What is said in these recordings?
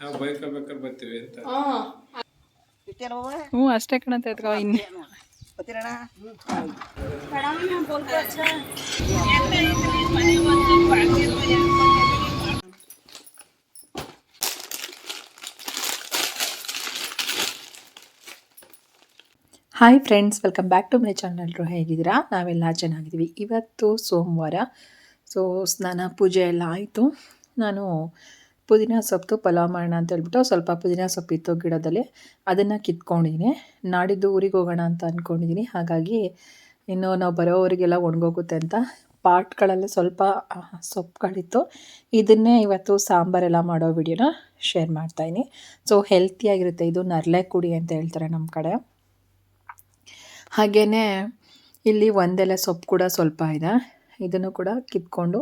ನಾವು ಬರ್ತೀವಿ ಅಂತ. ಹ್ಞೂ ಅಷ್ಟೇ ಕಣಂತ ಎತ್ಕೋ ಇನ್ನು. Hi friends welcome back to my ಚಾನಲ್ರು ಹೇಗಿದ್ದೀರಾ? ನಾವೆಲ್ಲ ಚೆನ್ನಾಗಿದ್ದೀವಿ. ಇವತ್ತು ಸೋಮವಾರ. ಸೊ ಸ್ನಾನ ಪೂಜೆ ಎಲ್ಲ ಆಯಿತು. ನಾನು ಪುದೀನ ಸೊಪ್ಪು ಪಲಾವ್ ಮಾಡೋಣ ಅಂತ ಹೇಳ್ಬಿಟ್ಟು ಸ್ವಲ್ಪ ಪುದೀನ ಸೊಪ್ಪಿತ್ತು ಗಿಡದಲ್ಲಿ. ಅದನ್ನು ಕಿತ್ಕೊಂಡಿದ್ದೀನಿ ನಾಡಿದ್ದು ಊರಿಗೆ ಹೋಗೋಣ ಅಂತ ಅಂದ್ಕೊಂಡಿದ್ದೀನಿ ಹಾಗಾಗಿ ಇನ್ನು ನಾವು ಬರೋವರಿಗೆಲ್ಲ ಒಣಗೋಗುತ್ತೆ ಅಂತ ಪಾಟ್ಗಳಲ್ಲಿ ಸ್ವಲ್ಪ ಸೊಪ್ಪುಗಳಿತ್ತು. ಇದನ್ನೇ ಇವತ್ತು ಸಾಂಬಾರೆಲ್ಲ ಮಾಡೋ ವಿಡಿಯೋನ ಶೇರ್ ಮಾಡ್ತಾಯಿದ್ದೀನಿ ಸೊ ಹೆಲ್ತಿಯಾಗಿರುತ್ತೆ ಇದು ನರ್ಲೆ ಕುಡಿ ಅಂತ ಹೇಳ್ತಾರೆ ನಮ್ಮ ಕಡೆ. ಹಾಗೆಯೇ ಇಲ್ಲಿ ಒಂದೆಲೆ ಸೊಪ್ಪು ಕೂಡ ಸ್ವಲ್ಪ ಇದೆ. ಇದನ್ನು ಕೂಡ ಕಿತ್ಕೊಂಡು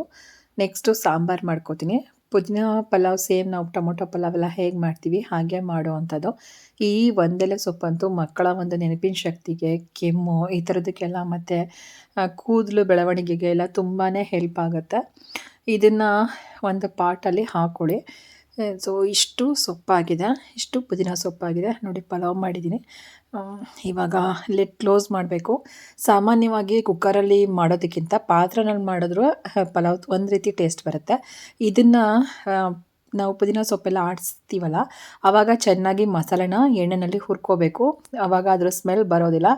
ನೆಕ್ಸ್ಟು ಸಾಂಬಾರು ಮಾಡ್ಕೋತೀನಿ. ಪುದೀನ ಪಲಾವ್ ಸೇಮ್ ನಾವು ಟೊಮೊಟೊ ಪಲಾವ್ ಎಲ್ಲ ಹೇಗೆ ಮಾಡ್ತೀವಿ ಹಾಗೆ ಮಾಡೋ ಅಂಥದ್ದು. ಈ ಒಂದೆಲೆ ಸೊಪ್ಪಂತೂ ಮಕ್ಕಳ ಒಂದು ನೆನಪಿನ ಶಕ್ತಿಗೆ, ಕೆಮ್ಮು, ಈ ಥರದಕ್ಕೆಲ್ಲ ಮತ್ತು ಕೂದಲು ಬೆಳವಣಿಗೆಗೆ ಎಲ್ಲ ತುಂಬಾ ಹೆಲ್ಪ್ ಆಗುತ್ತೆ. ಇದನ್ನು ಒಂದು ಪಾಟಲ್ಲಿ ಹಾಕ್ಕೊಳ್ಳಿ ಸೊ, ಇಷ್ಟು ಸೊಪ್ಪಾಗಿದೆ. ಇಷ್ಟು ಪುದೀನ ಸೊಪ್ಪಾಗಿದೆ. ನೋಡಿ, ಪಲಾವ್ ಮಾಡಿದ್ದೀನಿ. ಇವಾಗ ಲೆಟ್ ಕ್ಲೋಸ್ ಮಾಡಬೇಕು. ಸಾಮಾನ್ಯವಾಗಿ ಕುಕ್ಕರಲ್ಲಿ ಮಾಡೋದಕ್ಕಿಂತ ಪಾತ್ರನಲ್ಲಿ ಮಾಡಿದ್ರು ಪಲಾವ್ ಒಂದು ರೀತಿ ಟೇಸ್ಟ್ ಬರುತ್ತೆ. ಇದನ್ನು ನಾವು ಪುದೀನ ಸೊಪ್ಪೆಲ್ಲ ಆಡಿಸ್ತೀವಲ್ಲ ಆವಾಗ ಚೆನ್ನಾಗಿ ಮಸಾಲೆನ ಎಣ್ಣೆಯಲ್ಲಿ ಹುರ್ಕೋಬೇಕು. ಆವಾಗ ಅದರ ಸ್ಮೆಲ್ ಬರೋದಿಲ್ಲ.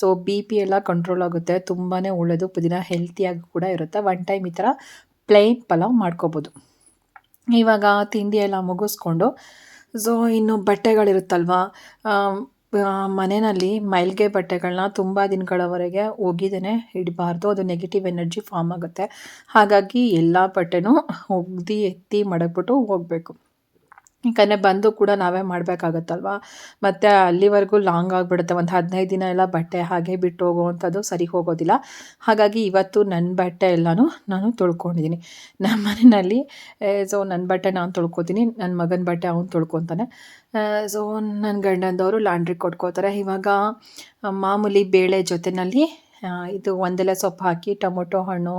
ಸೊ ಬಿ ಪಿ ಎಲ್ಲ ಕಂಟ್ರೋಲ್ ಆಗುತ್ತೆ. ತುಂಬಾ ಒಳ್ಳೆಯದು ಪುದೀನ ಹೆಲ್ತಿಯಾಗಿ ಕೂಡ ಇರುತ್ತೆ. ಒನ್ ಟೈಮ್ ಈ ಥರ ಪ್ಲೇನ್ ಪಲಾವ್ ಮಾಡ್ಕೋಬೋದು. ಇವಾಗ ತಿಂಡಿ ಎಲ್ಲ ಮುಗಿಸ್ಕೊಂಡು ಸೊ ಇನ್ನು ಬಟ್ಟೆಗಳಿರುತ್ತಲ್ವ ಮನೆಯಲ್ಲಿ ಮೈಲ್ಗೆ ಬಟ್ಟೆಗಳನ್ನ ತುಂಬ ದಿನಗಳವರೆಗೆ ಒಗಿದೇ ಇಡಬಾರ್ದು, ಅದು ನೆಗೆಟಿವ್ ಎನರ್ಜಿ ಫಾರ್ಮ್ ಆಗುತ್ತೆ. ಹಾಗಾಗಿ ಎಲ್ಲ ಬಟ್ಟೆನೂ ಒಗ್ದು ಎತ್ತಿ ಮಡಗ್ಬಿಟ್ಟು ಹೋಗಬೇಕು. ಯಾಕಂದರೆ ಬಂದು ಕೂಡ ನಾವೇ ಮಾಡಬೇಕಾಗತ್ತಲ್ವ? ಮತ್ತು ಅಲ್ಲಿವರೆಗೂ ಲಾಂಗ್ ಆಗಿಬಿಡುತ್ತೆ. ಒಂದು ಹದಿನೈದು ದಿನ ಎಲ್ಲ ಬಟ್ಟೆ ಹಾಗೆ ಬಿಟ್ಟು ಹೋಗುವಂಥದ್ದು ಸರಿ ಹೋಗೋದಿಲ್ಲ. ಹಾಗಾಗಿ ಇವತ್ತು ನನ್ನ ಬಟ್ಟೆ ಎಲ್ಲನೂ ನಾನು ತೊಳ್ಕೊಂಡಿದ್ದೀನಿ. ನಮ್ಮ ಮನೆಯಲ್ಲಿ ಸೊ ನನ್ನ ಬಟ್ಟೆ ನಾನು ತೊಳ್ಕೊತೀನಿ. ನನ್ನ ಮಗನ ಬಟ್ಟೆ ಅವನು ತೊಳ್ಕೊತಾನೆ. ಸೊ ನನ್ನ ಗಂಡಂದವರು ಲಾಂಡ್ರಿ ಕೊಟ್ಕೋತಾರೆ. ಇವಾಗ ಮಾಮೂಲಿ ಬೇಳೆ ಜೊತೆಯಲ್ಲಿ ಇದು ಒಂದೆಲೆ ಸೊಪ್ಪು ಹಾಕಿ, ಟೊಮೊಟೊ, ಹಣ್ಣು,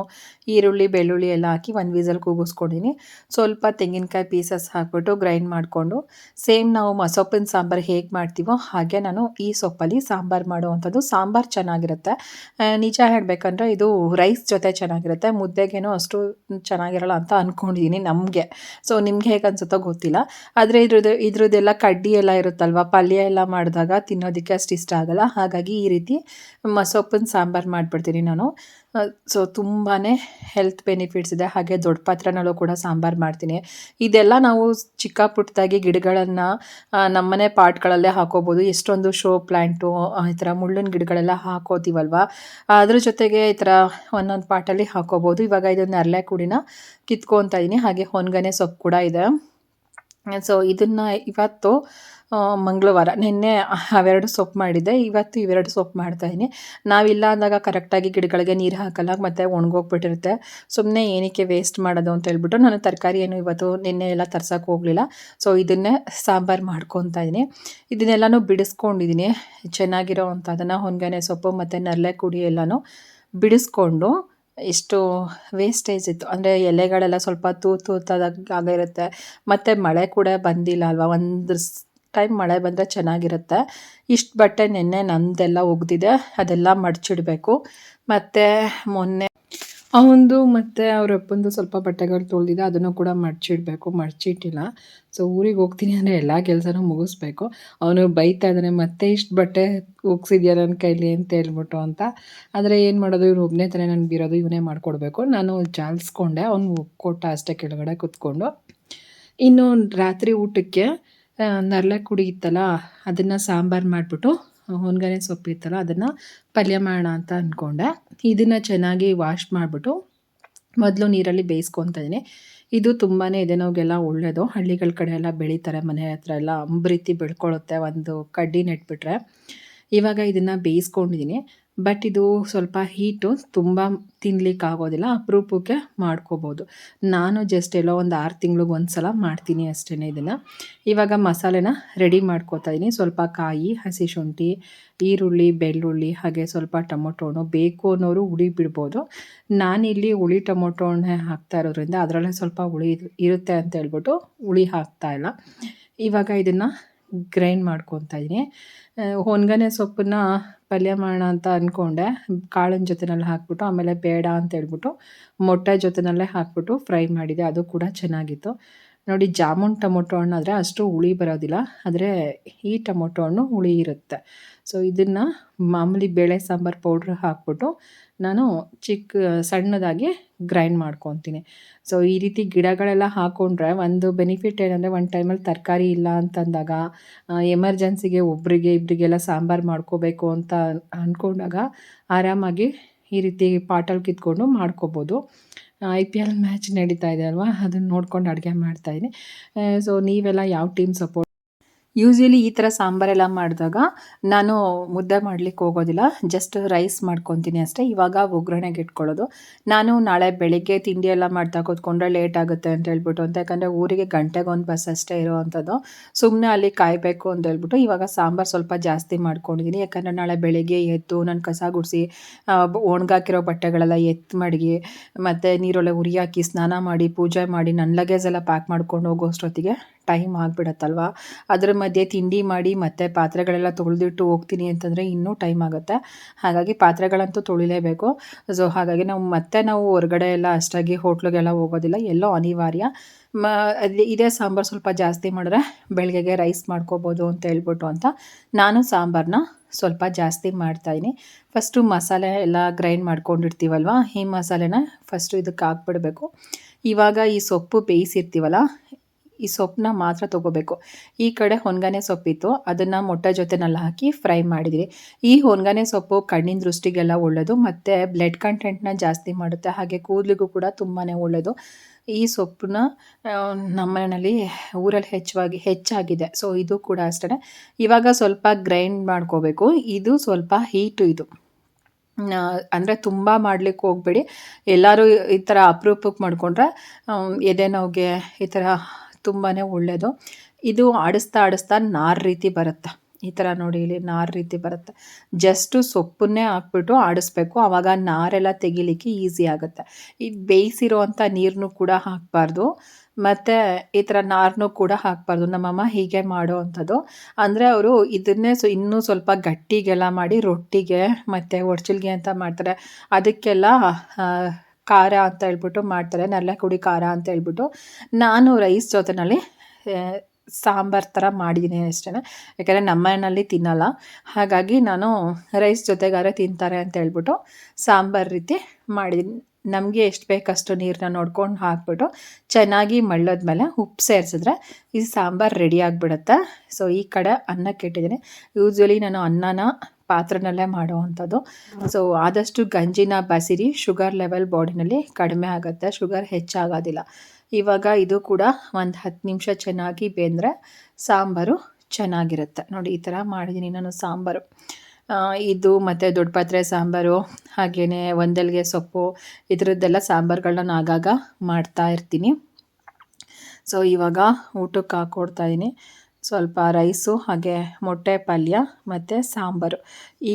ಈರುಳ್ಳಿ, ಬೆಳ್ಳುಳ್ಳಿ ಎಲ್ಲ ಹಾಕಿ ಒಂದು ವೀಸಲ್ ಕೂಗಿಸ್ಕೊಂಡಿನಿ ಸ್ವಲ್ಪ ತೆಂಗಿನಕಾಯಿ ಪೀಸಸ್ ಹಾಕ್ಬಿಟ್ಟು ಗ್ರೈಂಡ್ ಮಾಡಿಕೊಂಡು ಸೇಮ್ ನಾವು ಮಸೊಪ್ಪಿನ ಸಾಂಬಾರು ಹೇಗೆ ಮಾಡ್ತೀವೋ ಹಾಗೆ ನಾನು ಈ ಸೊಪ್ಪಲ್ಲಿ ಸಾಂಬಾರು ಮಾಡುವಂಥದ್ದು. ಸಾಂಬಾರು ಚೆನ್ನಾಗಿರುತ್ತೆ. ನಿಜ ಹೇಳಬೇಕಂದ್ರೆ ಇದು ರೈಸ್ ಜೊತೆ ಚೆನ್ನಾಗಿರುತ್ತೆ. ಮುದ್ದೆಗೇನೋ ಅಷ್ಟು ಚೆನ್ನಾಗಿರಲ್ಲ ಅಂತ ಅಂದ್ಕೊಂಡಿದ್ದೀನಿ ನಮಗೆ. ಸೊ ನಿಮ್ಗೆ ಹೇಗೆ ಅನ್ಸುತ್ತೋ ಗೊತ್ತಿಲ್ಲ. ಆದರೆ ಇದ್ರದ್ದು, ಇದ್ರದ್ದೆಲ್ಲ ಕಡ್ಡಿ ಎಲ್ಲ ಇರುತ್ತಲ್ವ? ಪಲ್ಯ ಎಲ್ಲ ಮಾಡಿದಾಗ ತಿನ್ನೋದಕ್ಕೆ ಅಷ್ಟು ಇಷ್ಟ ಆಗಲ್ಲ. ಹಾಗಾಗಿ ಈ ರೀತಿ ಮಸೊಪ್ಪಿನ ಸಾಂಬಾರು ಮಾಡಿಬಿಡ್ತೀನಿ ನಾನು. ಸೊ ತುಂಬಾ ಹೆಲ್ತ್ ಬೆನಿಫಿಟ್ಸ್ ಇದೆ. ಹಾಗೆ ದೊಡ್ಡ ಪಾತ್ರನಲ್ಲೂ ಕೂಡ ಸಾಂಬಾರು ಮಾಡ್ತೀನಿ. ಇದೆಲ್ಲ ನಾವು ಚಿಕ್ಕ ಪುಟ್ಟದಾಗಿ ಗಿಡಗಳನ್ನು ನಮ್ಮನೆ ಪಾಟ್ಗಳಲ್ಲೇ ಹಾಕೋಬೋದು. ಎಷ್ಟೊಂದು ಶೋ ಪ್ಲ್ಯಾಂಟು ಈ ಥರ ಮುಳ್ಳಿನ ಗಿಡಗಳೆಲ್ಲ ಹಾಕೋತೀವಲ್ವ? ಅದ್ರ ಜೊತೆಗೆ ಈ ಥರ ಒಂದೊಂದು ಪಾಟಲ್ಲಿ ಹಾಕೋಬೋದು. ಇವಾಗ ಇದೊಂದು ಅರಳೆ ಕುಡಿನ ಕಿತ್ಕೊತಾ ಇದ್ದೀನಿ ಹಾಗೆ ಹೊನ್ಗನೆ ಸೊಪ್ಪು ಕೂಡ ಇದೆ. ಸೊ ಇದನ್ನು ಇವತ್ತು ಮಂಗಳವಾರ. ನಿನ್ನೆ ಅವೆರಡು ಸೊಪ್ಪು ಮಾಡಿದ್ದೆ. ಇವತ್ತು ಇವೆರಡು ಸೊಪ್ಪು ಮಾಡ್ತಾಯಿದ್ದೀನಿ ನಾವಿಲ್ಲ ಅಂದಾಗ ಕರೆಕ್ಟಾಗಿ ಗಿಡಗಳಿಗೆ ನೀರು ಹಾಕಲ್ಲ, ಮತ್ತು ಒಣಗೋಗ್ಬಿಟ್ಟಿರುತ್ತೆ. ಸುಮ್ಮನೆ ಏನಕ್ಕೆ ವೇಸ್ಟ್ ಮಾಡೋದು ಅಂತ ಹೇಳ್ಬಿಟ್ಟು ನಾನು ತರಕಾರಿ ಏನು ಇವತ್ತು ನಿನ್ನೆ ಎಲ್ಲ ತರ್ಸೋಕೆ ಹೋಗಲಿಲ್ಲ. ಸೊ ಇದನ್ನೇ ಸಾಂಬಾರು ಮಾಡ್ಕೊತಾ ಇದ್ದೀನಿ ಇದನ್ನೆಲ್ಲನೂ ಬಿಡಿಸ್ಕೊಂಡಿದ್ದೀನಿ ಚೆನ್ನಾಗಿರೋ ಅಂಥದ್ದನ್ನು ಹೊನ್ಗನೆ ಸೊಪ್ಪು ಮತ್ತು ನರಳೆ ಕುಡಿ ಎಲ್ಲನೂ ಬಿಡಿಸ್ಕೊಂಡು ಎಷ್ಟು ವೇಸ್ಟೇಜ್ ಇತ್ತು. ಅಂದರೆ ಎಲೆಗಳೆಲ್ಲ ಸ್ವಲ್ಪ ತೂತು ತೂತಾದಾಗ ಆಗಿರುತ್ತೆ. ಮತ್ತು ಮಳೆ ಕೂಡ ಬಂದಿಲ್ಲ ಅಲ್ವಾ? ಒಂದು ಟೈಮ್ ಮಳೆ ಬಂದರೆ ಚೆನ್ನಾಗಿರುತ್ತೆ. ಇಷ್ಟು ಬಟ್ಟೆ ನೆನ್ನೆ ನಂದೆಲ್ಲ ಒಗ್ದಿದೆ, ಅದೆಲ್ಲ ಮಡಚಿಡಬೇಕು. ಮತ್ತು ಮೊನ್ನೆ ಅವನದು ಮತ್ತು ಅವ್ರ ಅಪ್ಪಂದು ಸ್ವಲ್ಪ ಬಟ್ಟೆಗಳು ತೊಳೆದಿದೆ, ಅದನ್ನು ಕೂಡ ಮಡಚಿಡಬೇಕು. ಮಡಚಿಟ್ಟಿಲ್ಲ. ಸೊ ಊರಿಗೆ ಹೋಗ್ತೀನಿ ಅಂದರೆ ಎಲ್ಲ ಕೆಲಸನೂ ಮುಗಿಸ್ಬೇಕು. ಅವನು ಬೈತಾ ಇದ್ದಾನೆ ಮತ್ತೆ ಇಷ್ಟು ಬಟ್ಟೆ ಒಗ್ಸಿದ್ಯಾ ನನ್ನ ಕೈಲಿ? ಅಂತ ಹೇಳ್ಬಿಟ್ಟು ಅಂತ. ಆದರೆ ಏನು ಮಾಡೋದು? ಇವ್ರು ಒಬ್ಬನೇ ತಾನೇ ನನಗೆ ಬಿರೋದು, ಇವನೇ ಮಾಡಿಕೊಡ್ಬೇಕು. ನಾನು ಜಾಲಿಸ್ಕೊಂಡೆ, ಅವ್ನು ಕೊಟ್ಟ ಅಷ್ಟೇ ಕೆಳಗಡೆ ಕುತ್ಕೊಂಡು. ಇನ್ನು ರಾತ್ರಿ ಊಟಕ್ಕೆ ನರಳೆ ಕುಡಿ ಇತ್ತಲ್ಲ, ಅದನ್ನು ಸಾಂಬಾರು ಮಾಡಿಬಿಟ್ಟು ಸೊಪ್ಪು ಇತ್ತಲ್ಲ, ಅದನ್ನು ಪಲ್ಯ ಮಾಡೋಣ ಅಂತ ಅಂದ್ಕೊಂಡೆ ಇದನ್ನು ಚೆನ್ನಾಗಿ ವಾಶ್ ಮಾಡಿಬಿಟ್ಟು, ಮೊದಲು ನೀರಲ್ಲಿ ಬೇಯಿಸ್ಕೊತಾ ಇದ್ದೀನಿ. ಇದು ತುಂಬಾ ಎದೆನೋಗೆಲ್ಲ ಒಳ್ಳೆಯದು ಹಳ್ಳಿಗಳ ಕಡೆ ಎಲ್ಲ ಬೆಳೀತಾರೆ, ಮನೆ ಹತ್ರ ಎಲ್ಲ ಅಂಬ್ರೀತಿ ಬೆಳ್ಕೊಳ್ಳುತ್ತೆ, ಒಂದು ಕಡ್ಡಿ ನೆಟ್ಬಿಟ್ರೆ. ಇವಾಗ ಇದನ್ನು ಬೇಯಿಸ್ಕೊಂಡಿದ್ದೀನಿ ಬಟ್ ಇದು ಸ್ವಲ್ಪ ಹೀಟು ತುಂಬ ತಿನ್ನಲಿಕ್ಕಾಗೋದಿಲ್ಲ ಅಪರೂಪಕ್ಕೆ ಮಾಡ್ಕೋಬೋದು. ನಾನು ಜಸ್ಟ್ ಎಲ್ಲೋ ಒಂದು ಆರು ತಿಂಗಳಿಗೆ ಒಂದು ಸಲ ಮಾಡ್ತೀನಿ ಅಷ್ಟೇ ಇದನ್ನು. ಇವಾಗ ಮಸಾಲೆನ ರೆಡಿ ಮಾಡ್ಕೋತಾ ಇದ್ದೀನಿ ಸ್ವಲ್ಪ ಕಾಯಿ, ಹಸಿ ಶುಂಠಿ, ಈರುಳ್ಳಿ, ಬೆಳ್ಳುಳ್ಳಿ, ಹಾಗೆ ಸ್ವಲ್ಪ ಟೊಮೊಟೊ ಹಣ್ಣು ಬೇಕು ಅನ್ನೋರು ಹುಳಿ ಬಿಡ್ಬೋದು ನಾನಿಲ್ಲಿ ಹುಳಿ ಟೊಮೊಟೊ ಹಣ್ಣೆ ಹಾಕ್ತಾ ಇರೋದ್ರಿಂದ ಅದರಲ್ಲೇ ಸ್ವಲ್ಪ ಹುಳಿ ಇರುತ್ತೆ ಅಂತ ಹೇಳ್ಬಿಟ್ಟು ಹುಳಿ ಹಾಕ್ತಾ ಇಲ್ಲ. ಇವಾಗ ಇದನ್ನು ಗ್ರೈಂಡ್ ಮಾಡ್ಕೊತಾ ಇದ್ದೀನಿ. ಹೊನ್ಗನೆ ಸೊಪ್ಪನ್ನ ಪಲ್ಯ ಮಾಡೋಣ ಅಂತ ಅಂದ್ಕೊಂಡೆ ಕಾಳಿನ ಜೊತೆನಲ್ಲಿ ಹಾಕ್ಬಿಟ್ಟು, ಆಮೇಲೆ ಬೇಡ ಅಂತ ಹೇಳ್ಬಿಟ್ಟು ಮೊಟ್ಟೆ ಜೊತೆನಲ್ಲೇ ಹಾಕ್ಬಿಟ್ಟು ಫ್ರೈ ಮಾಡಿದೆ. ಅದು ಕೂಡ ಚೆನ್ನಾಗಿತ್ತು. ನೋಡಿ, ಜಾಮೂನ್ ಟೊಮೊಟೊ ಹಣ್ಣು ಆದರೆ ಅಷ್ಟು ಹುಳಿ ಬರೋದಿಲ್ಲ, ಆದರೆ ಈ ಟೊಮೊಟೊ ಹಣ್ಣು ಹುಳಿ ಇರುತ್ತೆ. ಸೊ ಇದನ್ನು ಮಾಮೂಲಿ ಬೇಳೆ ಸಾಂಬಾರು ಪೌಡ್ರ್ ಹಾಕ್ಬಿಟ್ಟು ನಾನು ಚಿಕ್ಕ, ಸಣ್ಣದಾಗಿ ಗ್ರೈಂಡ್ ಮಾಡ್ಕೊತೀನಿ. ಸೊ ಈ ರೀತಿ ಗಿಡಗಳೆಲ್ಲ ಹಾಕ್ಕೊಂಡ್ರೆ ಒಂದು ಬೆನಿಫಿಟ್ ಏನಂದರೆ ಒಂದು ಟೈಮಲ್ಲಿ ತರಕಾರಿ ಇಲ್ಲ ಅಂತಂದಾಗ ಎಮರ್ಜೆನ್ಸಿಗೆ ಒಬ್ಬರಿಗೆ ಇಬ್ಬರಿಗೆಲ್ಲ ಸಾಂಬಾರು ಮಾಡ್ಕೋಬೇಕು ಅಂತ ಅಂದ್ಕೊಂಡಾಗ ಆರಾಮಾಗಿ ಈ ರೀತಿ ಪಾಟಲ್ಲಿ ಕಿತ್ಕೊಂಡು ಮಾಡ್ಕೋಬೋದು. ಐ ಪಿ ಎಲ್ ಮ್ಯಾಚ್ ನಡೀತಾ ಇದೆ ಅಲ್ವಾ? ಅದನ್ನ ನೋಡ್ಕೊಂಡು ಅಡುಗೆ ಮಾಡ್ತಾಯಿದ್ದೀನಿ ಸೊ ನೀವೆಲ್ಲ ಯಾವ ಟೀಮ್ ಸಪೋರ್ಟ್ ಯೂಸ್ವಲಿ ಈ ಥರ ಸಾಂಬಾರೆಲ್ಲ ಮಾಡಿದಾಗ ನಾನು ಮುದ್ದೆ ಮಾಡ್ಲಿಕ್ಕೆ ಹೋಗೋದಿಲ್ಲ ಜಸ್ಟ್ ರೈಸ್ ಮಾಡ್ಕೊತೀನಿ ಅಷ್ಟೇ. ಇವಾಗ ಒಗ್ಗರಣೆಗೆ ಇಟ್ಕೊಳ್ಳೋದು. ನಾನು ನಾಳೆ ಬೆಳಿಗ್ಗೆ ತಿಂಡಿ ಎಲ್ಲ ಮಾಡ್ತಾ ಕೂತ್ಕೊಂಡ್ರೆ ಲೇಟ್ ಆಗುತ್ತೆ ಅಂತ ಹೇಳ್ಬಿಟ್ಟು, ಅಂತ ಯಾಕಂದರೆ ಊರಿಗೆ ಗಂಟೆಗೆ ಒಂದು ಬಸ್ ಅಷ್ಟೇ ಇರೋವಂಥದ್ದು. ಸುಮ್ಮನೆ ಅಲ್ಲಿ ಕಾಯಬೇಕು ಅಂತ ಹೇಳ್ಬಿಟ್ಟು ಇವಾಗ ಸಾಂಬಾರು ಸ್ವಲ್ಪ ಜಾಸ್ತಿ ಮಾಡ್ಕೊಂಡಿದ್ದೀನಿ ಯಾಕಂದರೆ ನಾಳೆ ಬೆಳಿಗ್ಗೆ ಎದ್ದು ನಾನು ಕಸ ಗುಡಿಸಿ ಒಣಗಾಕಿರೋ ಬಟ್ಟೆಗಳೆಲ್ಲ ಎತ್ತು ಮಡಗಿ, ಮತ್ತು ನೀರೊಳಗೆ ಉರಿ ಹಾಕಿ ಸ್ನಾನ ಮಾಡಿ, ಪೂಜೆ ಮಾಡಿ ನನ್ನ ಲಗೇಜ್ ಎಲ್ಲ ಪ್ಯಾಕ್ ಮಾಡ್ಕೊಂಡು ಹೋಗೋ ಅಷ್ಟೊತ್ತಿಗೆ ಟೈಮ್ ಆಗಿಬಿಡತ್ತಲ್ವ? ಅದ್ರ ಮಧ್ಯೆ ತಿಂಡಿ ಮಾಡಿ ಮತ್ತೆ ಪಾತ್ರೆಗಳೆಲ್ಲ ತೊಳೆದಿಟ್ಟು ಹೋಗ್ತೀನಿ ಅಂತಂದರೆ ಇನ್ನೂ ಟೈಮ್ ಆಗುತ್ತೆ. ಹಾಗಾಗಿ ಪಾತ್ರೆಗಳಂತೂ ತೊಳಿಲೇಬೇಕು. ಸೊ ಹಾಗಾಗಿ ನಾವು ಮತ್ತೆ ನಾವು ಹೊರಗಡೆ ಎಲ್ಲ ಅಷ್ಟಾಗಿ ಹೋಟ್ಲಿಗೆಲ್ಲ ಹೋಗೋದಿಲ್ಲ. ಎಲ್ಲೋ ಅನಿವಾರ್ಯ. ಮ ಇದೇ ಸಾಂಬಾರು ಸ್ವಲ್ಪ ಜಾಸ್ತಿ ಮಾಡಿದ್ರೆ ಬೆಳಗ್ಗೆಗೆ ರೈಸ್ ಮಾಡ್ಕೋಬೋದು ಅಂತ ಹೇಳ್ಬಿಟ್ಟು ಅಂತ ನಾನು ಸಾಂಬಾರನ್ನ ಸ್ವಲ್ಪ ಜಾಸ್ತಿ ಮಾಡ್ತಾಯಿನಿ ಫಸ್ಟು ಮಸಾಲೆ ಎಲ್ಲ ಗ್ರೈಂಡ್ ಮಾಡ್ಕೊಂಡಿರ್ತೀವಲ್ವ? ಈ ಮಸಾಲೆನ ಫಸ್ಟು ಇದಕ್ಕೆ ಹಾಕ್ಬಿಡ್ಬೇಕು. ಇವಾಗ ಈ ಸೊಪ್ಪು ಬೇಯಿಸಿರ್ತೀವಲ್ಲ ಈ ಸೊಪ್ಪನ್ನ ಮಾತ್ರ ತೊಗೋಬೇಕು. ಈ ಕಡೆ ಹೊನ್ಗಾನೆ ಸೊಪ್ಪಿತ್ತು, ಅದನ್ನು ಮೊಟ್ಟೆ ಜೊತೆನಲ್ಲಿ ಹಾಕಿ ಫ್ರೈ ಮಾಡಿದ್ವಿ. ಈ ಹೊನ್ಗಾನೆ ಸೊಪ್ಪು ಕಣ್ಣಿನ ದೃಷ್ಟಿಗೆಲ್ಲ ಒಳ್ಳೆಯದು ಮತ್ತು ಬ್ಲಡ್ ಕಂಟೆಂಟ್ನ ಜಾಸ್ತಿ ಮಾಡುತ್ತೆ, ಹಾಗೆ ಕೂದಲಿಗೂ ಕೂಡ ತುಂಬಾ ಒಳ್ಳೆಯದು ಈ ಸೊಪ್ಪನ್ನ ನಮ್ಮ ಮನೆಯಲ್ಲಿ ಊರಲ್ಲಿ ಹೆಚ್ಚಾಗಿ ಹೆಚ್ಚಾಗಿದೆ ಸೊ ಇದು ಕೂಡ ಅಷ್ಟೇ ಇವಾಗ ಸ್ವಲ್ಪ ಗ್ರೈಂಡ್ ಮಾಡ್ಕೋಬೇಕು, ಇದು ಸ್ವಲ್ಪ ಹೀಟು ಇದು. ಅಂದರೆ ತುಂಬ ಮಾಡ್ಲಿಕ್ಕೆ ಹೋಗಬೇಡಿ. ಎಲ್ಲರೂ ಈ ಥರ ಅಪ್ರೂಪಕ್ಕೆ ಮಾಡಿಕೊಂಡ್ರೆ ಎದೆ ನೋವಿಗೆ ಈ ಥರ ತುಂಬಾ ಒಳ್ಳೆಯದು ಇದು ಆಡಿಸ್ತಾ ಆಡಿಸ್ತಾ ನಾರು ರೀತಿ ಬರುತ್ತೆ. ಈ ಥರ ನೋಡಿ ಇಲ್ಲಿ ನಾರು ರೀತಿ ಬರುತ್ತೆ. ಜಸ್ಟು ಸೊಪ್ಪನ್ನೇ ಹಾಕ್ಬಿಟ್ಟು ಆಡಿಸ್ಬೇಕು. ಆವಾಗ ನಾರೆಲ್ಲ ತೆಗಿಲಿಕ್ಕೆ ಈಸಿ ಆಗುತ್ತೆ. ಇದು ಬೇಯಿಸಿರೋ ಅಂಥ ನೀರನ್ನು ಕೂಡ ಹಾಕಬಾರ್ದು. ಮತ್ತು ಈ ಥರ ನಾರನ್ನು ಕೂಡ ಹಾಕಬಾರ್ದು. ನಮ್ಮಮ್ಮ ಹೀಗೆ ಮಾಡೋ ಅಂಥದ್ದು. ಅಂದರೆ ಅವರು ಇದನ್ನೇ ಸೊ ಇನ್ನೂ ಸ್ವಲ್ಪ ಗಟ್ಟಿಗೆಲ್ಲ ಮಾಡಿ ರೊಟ್ಟಿಗೆ ಮತ್ತು ಒಡ್ಚಿಲ್ಗೆ ಅಂತ ಮಾಡ್ತಾರೆ. ಅದಕ್ಕೆಲ್ಲ ಖಾರ ಅಂತ ಹೇಳ್ಬಿಟ್ಟು ಮಾಡ್ತಾರೆ ನಲ್ಲ ಕುಡಿ ಖಾರ ಅಂತ ಹೇಳ್ಬಿಟ್ಟು. ನಾನು ರೈಸ್ ಜೊತೆನಲ್ಲಿ ಸಾಂಬಾರು ಥರ ಮಾಡಿದ್ದೀನಿ ಅಷ್ಟೇ ಯಾಕಂದರೆ ನಮ್ಮ ಮನೆಯಲ್ಲಿ ತಿನ್ನಲ್ಲ. ಹಾಗಾಗಿ ನಾನು ರೈಸ್ ಜೊತೆಗಾರೆ ತಿಂತಾರೆ ಅಂತ ಹೇಳ್ಬಿಟ್ಟು ಸಾಂಬಾರು ರೀತಿ ಮಾಡಿದ್ದೀನಿ ನಮಗೆ ಎಷ್ಟು ಬೇಕಷ್ಟು ನೀರನ್ನ ನೋಡ್ಕೊಂಡು ಹಾಕ್ಬಿಟ್ಟು ಚೆನ್ನಾಗಿ ಮಳ್ಳೋದ್ಮೇಲೆ ಉಪ್ಪು ಸೇರಿಸಿದ್ರೆ ಈ ಸಾಂಬಾರು ರೆಡಿ ಆಗಿಬಿಡುತ್ತೆ. ಸೊ ಈ ಕಡೆ ಅನ್ನಕ್ಕೆ ಇಟ್ಟಿದ್ದೀನಿ. ಯೂಸ್ವಲಿ ನಾನು ಅನ್ನನ ಪಾತ್ರನಲ್ಲೇ ಮಾಡುವಂಥದ್ದು ಸೊ ಆದಷ್ಟು ಗಂಜಿನ ಬಸಿರಿ ಶುಗರ್ ಲೆವೆಲ್ ಬಾಡಿನಲ್ಲಿ ಕಡಿಮೆ ಆಗುತ್ತೆ. ಶುಗರ್ ಹೆಚ್ಚಾಗೋದಿಲ್ಲ. ಇವಾಗ ಇದು ಕೂಡ ಒಂದು ಹತ್ತು ನಿಮಿಷ ಚೆನ್ನಾಗಿ ಬೆಂದರೆ ಸಾಂಬಾರು ಚೆನ್ನಾಗಿರುತ್ತೆ. ನೋಡಿ, ಈ ಥರ ಮಾಡಿದ್ದೀನಿ ನಾನು ಸಾಂಬಾರು. ಇದು ಮತ್ತು ದೊಡ್ಡ ಪಾತ್ರೆ, ಸಾಂಬಾರು ಹಾಗೆಯೇ ಒಂದಲ್ಗೆ ಸೊಪ್ಪು ಈ ಥರದ್ದೆಲ್ಲ ಸಾಂಬಾರುಗಳನ್ನ ಆಗಾಗ ಮಾಡ್ತಾ ಇರ್ತೀನಿ. ಸೊ ಇವಾಗ ಊಟಕ್ಕೆ ಹಾಕ್ಕೊಡ್ತಾಯಿದ್ದೀನಿ ಸ್ವಲ್ಪ ರೈಸು, ಹಾಗೆ ಮೊಟ್ಟೆ ಪಲ್ಯ ಮತ್ತು ಸಾಂಬಾರು.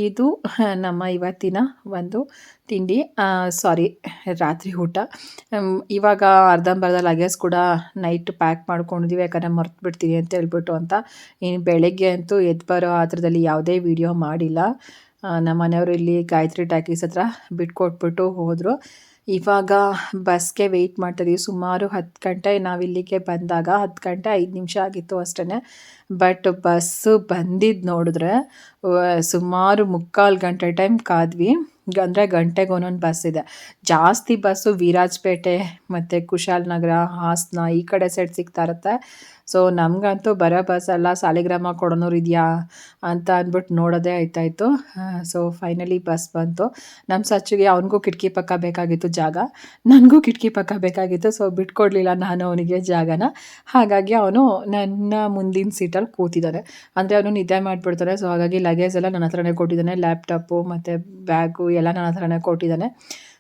ಇದು ನಮ್ಮ ಇವತ್ತಿನ ಒಂದು ತಿಂಡಿ. ಸಾರಿ ರಾತ್ರಿ ಊಟ. ಇವಾಗ ಅರ್ಧಂಬರ್ಧ ಲಗೇಜ್ ಕೂಡ ನೈಟ್ ಪ್ಯಾಕ್ ಮಾಡ್ಕೊಂಡಿದ್ದೀವಿ ಯಾಕಂದರೆ ಮರ್ತು ಬಿಡ್ತೀವಿ ಅಂತ ಹೇಳ್ಬಿಟ್ಟು ಅಂತ. ಇನ್ನು ಬೆಳಗ್ಗೆ ಅಂತೂ ಎದ್ದು ಬರೋ ಥರದಲ್ಲಿ ಯಾವುದೇ ವೀಡಿಯೋ ಮಾಡಿಲ್ಲ. ನಮ್ಮ ಮನೆಯವರು ಇಲ್ಲಿ ಗಾಯತ್ರಿ ಟ್ಯಾಕೀಸ್ ಹತ್ರ ಬಿಟ್ಕೊಟ್ಬಿಟ್ಟು ಹೋದರು. ಇವಾಗ ಬಸ್ಗೆ ವೆಯ್ಟ್ ಮಾಡ್ತಾಯಿದ್ದೀವಿ ಸುಮಾರು ಹತ್ತು ಗಂಟೆ ನಾವಿಲ್ಲಿಗೆ ಬಂದಾಗ ಹತ್ತು ಗಂಟೆ ಐದು ನಿಮಿಷ ಆಗಿತ್ತು ಅಷ್ಟೇ ಬಟ್ ಬಸ್ಸು ಬಂದಿದ್ದು ನೋಡಿದ್ರೆ ಸುಮಾರು ಮುಕ್ಕಾಲು ಗಂಟೆ ಟೈಮ್ ಕಾದ್ವಿ. ಅಂದರೆ ಗಂಟೆಗೆ ಒಂದೊಂದು ಬಸ್ ಇದೆ. ಜಾಸ್ತಿ ಬಸ್ಸು ವಿರಾಜಪೇಟೆ ಮತ್ತು ಕುಶಾಲನಗರ ಹಾಸನ ಈ ಕಡೆ ಸೈಡ್ ಸಿಗ್ತಾ ಇರುತ್ತೆ. ಸೊ ನಮಗಂತೂ ಬರೋ ಬಸ್ ಎಲ್ಲ ಸಾಲಿಗ್ರಾಮ, ಕೊಡೋನೂರು ಇದೆಯಾ ಅಂತ ಅಂದ್ಬಿಟ್ಟು ನೋಡೋದೇ ಆಯ್ತಾಯಿತ್ತು ಸೊ ಫೈನಲಿ ಬಸ್ ಬಂತು. ನಮ್ಮ ಸಚ್ಚಿಗೆ ಅವನಿಗೂ ಕಿಟಕಿ ಪಕ್ಕ ಬೇಕಾಗಿತ್ತು ಜಾಗ. ನನಗೂ ಕಿಟಕಿ ಪಕ್ಕ ಬೇಕಾಗಿತ್ತು ಸೊ ಬಿಟ್ಕೊಡ್ಲಿಲ್ಲ ನಾನು ಅವನಿಗೆ ಜಾಗನ. ಹಾಗಾಗಿ ಅವನು ನನ್ನ ಮುಂದಿನ ಸೀಟಲ್ಲಿ ಕೂತಿದ್ದಾನೆ ಅಂದರೆ ಅವನು ನಿದ್ದೆ ಮಾಡಿಬಿಡ್ತಾನೆ ಸೊ ಹಾಗಾಗಿ ಲಗೇಜ್ ಎಲ್ಲ ನನ್ನ ಹತ್ರನೇ ಕೊಟ್ಟಿದ್ದಾನೆ ಲ್ಯಾಪ್ಟಾಪು ಮತ್ತು ಬ್ಯಾಗು ಎಲ್ಲ ನನ್ನ ಹತ್ರನೇ ಕೊಟ್ಟಿದ್ದಾನೆ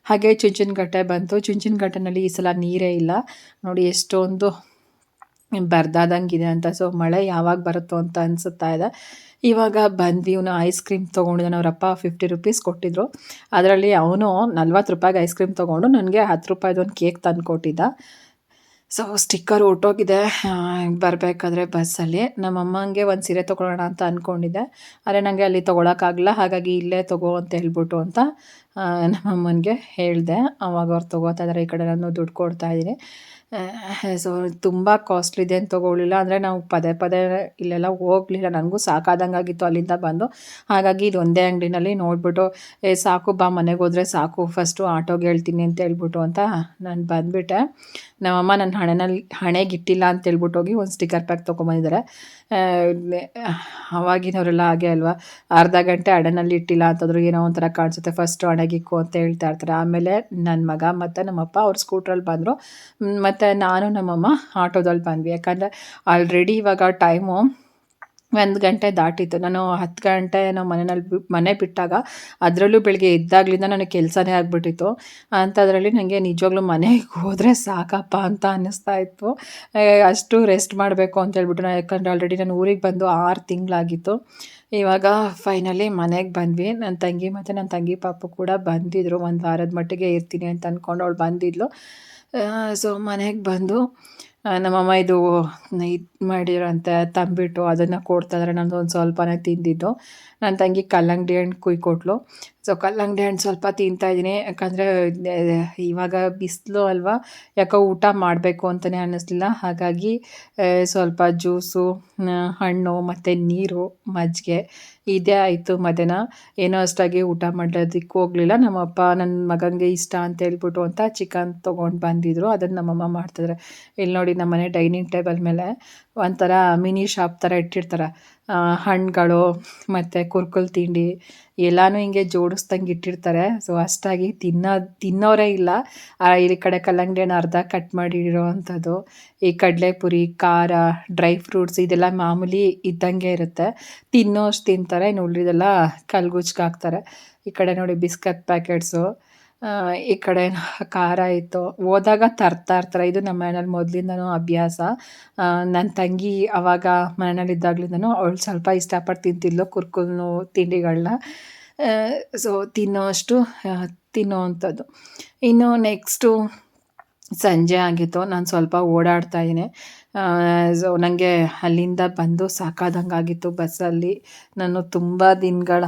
ಹಾಗೆ ಚುಂಚನಕಟ್ಟೆ ಬಂತು. ಚುಂಚನಕಟ್ಟೆನಲ್ಲಿ ಈ ಸಲ ನೀರೇ ಇಲ್ಲ. ನೋಡಿ, ಎಷ್ಟೊಂದು ಬರ್ದಾದಂಗಿದೆ ಅಂತ. ಸೊ ಮಳೆ ಯಾವಾಗ ಬರುತ್ತೋ ಅಂತ ಅನಿಸುತ್ತಾ ಇದೆ. ಇವಾಗ ಬಂದ್ವಿ ಇವನು ಐಸ್ ಕ್ರೀಮ್ ತೊಗೊಂಡಿದ್ದಾನೆ. ಅವರಪ್ಪ ಫಿಫ್ಟಿ ರುಪೀಸ್ ಕೊಟ್ಟಿದ್ರು. ಅದರಲ್ಲಿ ಅವನು ನಲ್ವತ್ತು ರೂಪಾಯಿಗೆ ಐಸ್ ಕ್ರೀಮ್ ತೊಗೊಂಡು, ನನಗೆ ಹತ್ತು ರೂಪಾಯಿದು ಒಂದು ಕೇಕ್ ತಂದು ಕೊಟ್ಟಿದ್ದ ಸೊ ಸ್ಟಿಕ್ಕರ್ ಹೊರ್ಟೋಗಿದೆ ಬರಬೇಕಾದ್ರೆ ಬಸ್ಸಲ್ಲಿ ನಮ್ಮಮ್ಮಂಗೆ ಒಂದು ಸೀರೆ ತೊಗೊಳ್ಳೋಣ ಅಂತ ಅಂದ್ಕೊಂಡಿದ್ದೆ ಆದರೆ ನನಗೆ ಅಲ್ಲಿ ತೊಗೊಳಕ್ಕಾಗಲ್ಲ. ಹಾಗಾಗಿ ಇಲ್ಲೇ ತೊಗೋ ಅಂತ ಹೇಳ್ಬಿಟ್ಟು ಅಂತ ನಮ್ಮಮ್ಮನಿಗೆ ಹೇಳಿದೆ. ಅವಾಗ ಅವ್ರು ತೊಗೋತಾ ಇದ್ದಾರೆ ಈ ಕಡೆ ನಾನು ದುಡ್ಡು ಕೊಡ್ತಾ ಇದ್ದೀನಿ. ಸೊ ತುಂಬ ಕಾಸ್ಟ್ಲಿ ಅಂತ ತೊಗೊಳ್ಳಿಲ್ಲ. ಅಂದರೆ ನಾವು ಪದೇ ಪದೇ ಇಲ್ಲೆಲ್ಲ ಹೋಗಲಿಲ್ಲ. ನನಗೂ ಸಾಕಾದಂಗಾಗಿತ್ತು ಅಲ್ಲಿಂದ ಬಂದು. ಹಾಗಾಗಿ ಇದು ಒಂದೇ ಅಂಗಡಿನಲ್ಲಿ ನೋಡಿಬಿಟ್ಟು, ಏ, ಸಾಕು, ಬಾ, ಮನೆಗೆ ಹೋದರೆ ಸಾಕು. ಫಸ್ಟು ಆಟೋಗೆ ಹೇಳ್ತೀನಿ ಅಂತ ಹೇಳ್ಬಿಟ್ಟು ಅಂತ ನಾನು ಬಂದುಬಿಟ್ಟೆ. ನಮ್ಮಮ್ಮ ನನ್ನ ಹಣೆನಲ್ಲಿ, ಹಣೆಗೆ ಇಟ್ಟಿಲ್ಲ ಅಂತ ಹೇಳ್ಬಿಟ್ಟು ಹೋಗಿ ಒಂದು ಸ್ಟಿಕ್ಕರ್ ಪ್ಯಾಕ್ ತೊಗೊಂಬಂದಿದ್ದಾರೆ ಅವಾಗಿನವರೆಲ್ಲ ಹಾಗೆ ಅಲ್ವಾ? ಅರ್ಧ ಗಂಟೆ ಹಣೆನಲ್ಲಿ ಇಟ್ಟಿಲ್ಲ ಅಂತಂದ್ರು ಏನೋ ಒಂಥರ ಕಾಣಿಸುತ್ತೆ. ಫಸ್ಟು ಹಣೆಗಿಕ್ಕು ಅಂತ ಹೇಳ್ತಾ ಇರ್ತಾರೆ. ಆಮೇಲೆ ನನ್ನ ಮಗ ಮತ್ತು ನಮ್ಮಪ್ಪ ಅವ್ರು ಸ್ಕೂಟ್ರಲ್ಲಿ ಬಂದರು. ಮತ್ತು ನಾನು ನಮ್ಮಮ್ಮ ಆಟೋದಲ್ಲಿ ಬಂದ್ವಿ. ಯಾಕಂದರೆ ಆಲ್ರೆಡಿ ಇವಾಗ ಟೈಮು ಒಂದು ಗಂಟೆ ದಾಟಿತ್ತು. ನಾನು ಹತ್ತು ಗಂಟೆ ನಾವು ಮನೆಯಲ್ಲಿ ಮನೆ ಬಿಟ್ಟಾಗ ಅದರಲ್ಲೂ ಬೆಳಗ್ಗೆ ಎದ್ದಾಗಲಿಂದ ನನಗೆ ಕೆಲಸನೇ ಆಗಿಬಿಟ್ಟಿತ್ತು. ಅಂಥದ್ರಲ್ಲಿ ನನಗೆ ನಿಜವಾಗ್ಲೂ ಮನೆಗೆ ಹೋದರೆ ಸಾಕಪ್ಪ ಅಂತ ಅನ್ನಿಸ್ತಾ ಇತ್ತು. ಅಷ್ಟು ರೆಸ್ಟ್ ಮಾಡಬೇಕು ಅಂತ ಹೇಳ್ಬಿಟ್ಟು ನಾನು ಯಾಕಂದರೆ ಆಲ್ರೆಡಿ ನಾನು ಊರಿಗೆ ಬಂದು ಆರು ತಿಂಗಳಾಗಿತ್ತು. ಇವಾಗ ಫೈನಲಿ ಮನೆಗೆ ಬಂದ್ವಿ. ನನ್ನ ತಂಗಿ ಮತ್ತು ನನ್ನ ತಂಗಿ ಪಾಪು ಕೂಡ ಬಂದಿದ್ದರು ಒಂದು ವಾರದ ಮಟ್ಟಿಗೆ ಇರ್ತೀನಿ ಅಂತ ಅಂದ್ಕೊಂಡು ಅವಳು ಬಂದಿದ್ಲು. ಸೊ ಮನೆಗೆ ಬಂದು ನಮ್ಮಮ್ಮ ಇದು ಇದು ಮಾಡಿರೋಂಥ ತಂಬಿಟ್ಟು ಅದನ್ನು ಕೊಡ್ತಾಯಿದ್ರೆ ನಂದು ಒಂದು ಸ್ವಲ್ಪನೇ ತಿಂದಿದ್ದು. ನನ್ನ ತಂಗಿ ಕಲ್ಲಂಗಡಿ ಹಣ್ಣು ಕುಯ್ಕೊಟ್ಲು. ಸೊ ಕಲ್ಲಂಗಡಿ ಹಣ್ಣು ಸ್ವಲ್ಪ ತಿಂತಾಯಿದ್ದೀನಿ ಯಾಕಂದರೆ ಇವಾಗ ಬಿಸಿಲು ಅಲ್ವಾ? ಯಾಕೋ ಊಟ ಮಾಡಬೇಕು ಅಂತಲೇ ಅನ್ನಿಸ್ಲಿಲ್ಲ. ಹಾಗಾಗಿ ಸ್ವಲ್ಪ ಜ್ಯೂಸು ಹಣ್ಣು ಮತ್ತು ನೀರು, ಮಜ್ಜಿಗೆ ಇದೇ ಆಯಿತು ಮಧ್ಯಾಹ್ನ. ಏನೋ ಅಷ್ಟಾಗಿ ಊಟ ಮಾಡೋದಕ್ಕೆ ಹೋಗಲಿಲ್ಲ. ನಮ್ಮಪ್ಪ ನನ್ನ ಮಗನಿಗೆ ಇಷ್ಟ ಅಂತ ಹೇಳ್ಬಿಟ್ಟು ಅಂತ ಚಿಕನ್ ತೊಗೊಂಡು ಬಂದಿದ್ರು. ಅದನ್ನು ನಮ್ಮಮ್ಮ ಮಾಡ್ತಿದ್ರೆ. ಇಲ್ಲಿ ನೋಡಿ ನಮ್ಮನೆ ಡೈನಿಂಗ್ ಟೇಬಲ್ ಮೇಲೆ. ಒಂಥರ ಮಿನಿ ಶಾಪ್ ಥರ ಇಟ್ಟಿರ್ತಾರೆ. ಹಣ್ಣುಗಳು, ಮತ್ತು ಕುರ್ಕುಲ್ ತಿಂಡಿ, ಎಲ್ಲನೂ ಹಿಂಗೆ ಜೋಡಿಸ್ದಂಗೆ ಇಟ್ಟಿರ್ತಾರೆ. ಸೊ ಅಷ್ಟಾಗಿ ತಿನ್ನೋ, ತಿನ್ನೋರೇ ಇಲ್ಲ. ಈ ಕಡೆ ಕಲ್ಲಂಗಡಿ ಅರ್ಧ ಕಟ್ ಮಾಡಿ ಅಂಥದ್ದು ಈ ಕಡಲೆಪುರಿ, ಖಾರ ಡ್ರೈ ಫ್ರೂಟ್ಸ್ ಇದೆಲ್ಲ ಮಾಮೂಲಿ ಇದ್ದಂಗೆ ಇರುತ್ತೆ. ತಿನ್ನೋ ಅಷ್ಟು ತಿಂತಾರೆ, ಇನ್ನು ಉಳಿದೆಲ್ಲ ಕಲ್ಗುಜ್ಗೆ ಹಾಕ್ತಾರೆ. ಈ ಕಡೆ ನೋಡಿ, ಬಿಸ್ಕತ್ ಪ್ಯಾಕೆಟ್ಸು ಈ ಕಡೆ ಖಾರ ಇತ್ತು. ಹೋದಾಗ ತರ್ತಾ ಇರ್ತಾರೆ. ಇದು ನಮ್ಮ ಮನೇಲಿ ಮೊದಲಿಂದನೂ ಅಭ್ಯಾಸ. ನನ್ನ ತಂಗಿ ಅವಾಗ ಮನೇಲಿದ್ದಾಗ್ಲಿಂದನೂ ಅವಳು ಸ್ವಲ್ಪ ಇಷ್ಟಪಟ್ಟು ತಿಂತಿದ್ಲು ಕುರ್ಕುಲ್ನು ತಿಂಡಿಗಳನ್ನ ಸೊ ತಿನ್ನೋಷ್ಟು ತಿನ್ನೋ ಅಂಥದ್ದು ಇನ್ನು ನೆಕ್ಸ್ಟು ಸಂಜೆ ಆಗಿತ್ತು. ನಾನು ಸ್ವಲ್ಪ ಓಡಾಡ್ತಾ ಇದ್ದೀನಿ. ಸೊ ನನಗೆ ಅಲ್ಲಿಂದ ಬಂದು ಸಾಕಾದಂಗಾಗಿತ್ತು ಬಸ್ಸಲ್ಲಿ. ನಾನು ತುಂಬ ದಿನಗಳ